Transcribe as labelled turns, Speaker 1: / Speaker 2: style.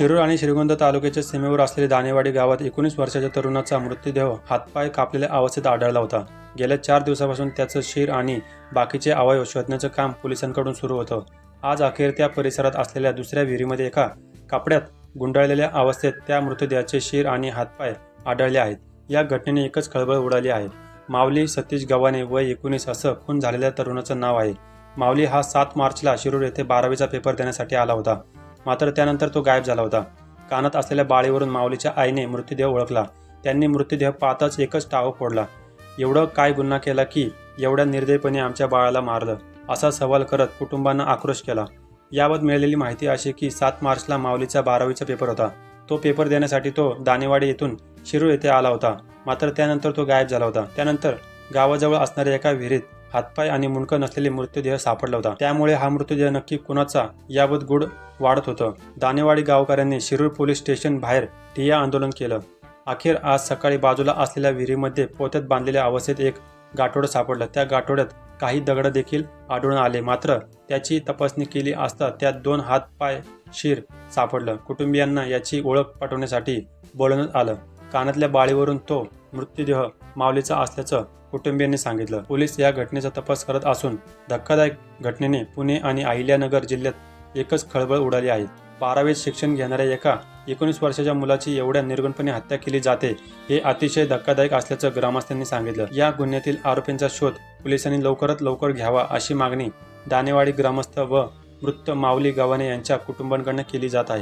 Speaker 1: शिरूर आणि श्रीगोंदा तालुक्याच्या सीमेवर असलेल्या दानेवाडी गावात एकोणीस वर्षाच्या तरुणाचा मृतदेह हातपाय कापलेल्या अवस्थेत आढळला होता. गेल्या चार दिवसापासून त्याचं शिर आणि बाकीचे अवयव शोधण्याचं काम पोलिसांकडून सुरू होतं. आज अखेर त्या परिसरात असलेल्या दुसऱ्या विहिरीमध्ये एका कापड्यात गुंडाळलेल्या अवस्थेत त्या मृतदेहाचे शिर आणि हातपाय आढळले आहेत. या घटनेने एकच खळबळ उडाली आहे. माऊली सतीश गव्हाणे वय एकोणीस असं खून झालेल्या तरुणाचं नाव आहे. माऊली हा सात मार्चला शिरूर येथे बारावीचा पेपर देण्यासाठी आला होता. मात्र त्यानंतर तो गायब झाला होता. कानात असलेल्या बाळीवरून माऊलीच्या आईने मृतदेह ओळखला. त्यांनी मृतदेह पाहताच एकच टाव फोडला. एवढं काय गुन्हा केला की एवढ्या निर्दयपणे आमच्या बाळाला मारलं? असा सवाल करत कुटुंबानं आक्रोश केला. याबाबत मिळालेली माहिती अशी की सात मार्चला माऊलीचा बारावीचा पेपर होता. तो पेपर देण्यासाठी तो दानेवाडी येथून शिरूर येथे आला होता. मात्र त्यानंतर तो गायब झाला होता. त्यानंतर गावाजवळ असणाऱ्या एका विहिरीत हातपाय आणि मुंडकं नसलेले मृतदेह सापडला होता. त्यामुळे हा मृतदेह नक्की कुणाचा याबाबत गुड वाढत होतं. दानेवाडी गावकऱ्यांनी शिरूर पोलीस स्टेशन बाहेर ठिया आंदोलन केलं. अखेर आज सकाळी बाजूला असलेल्या विहिरीमध्ये पोत्यात बांधलेल्या अवस्थेत एक गाठोडं सापडलं. त्या गाठोड्यात काही दगड देखील आढळून आले. मात्र त्याची तपासणी केली असता त्यात दोन हात पाय शिर सापडलं. कुटुंबियांना याची ओळख पटवण्यासाठी बोलवण्यात आलं. कानातल्या बाळीवरून तो मृतदेह माऊलीचा असल्याचं कुटुंबियांनी सांगितलं. पोलीस या घटनेचा तपास करत असून धक्कादायक घटनेने पुणे आणि अहिल्यानगर जिल्ह्यात एकच खळबळ उडाली आहे. बारावीत शिक्षण घेणाऱ्या एका एकोणीस वर्षाच्या मुलाची एवढ्या निर्गुणपणे हत्या केली जाते हे अतिशय धक्कादायक असल्याचं ग्रामस्थांनी सांगितलं. या गुन्ह्यातील आरोपींचा शोध पोलिसांनी लवकरात लवकर घ्यावा अशी मागणी दानेवाडी ग्रामस्थ व मृत माऊली गव्हाणे यांच्या कुटुंबांकडून केली जात आहे.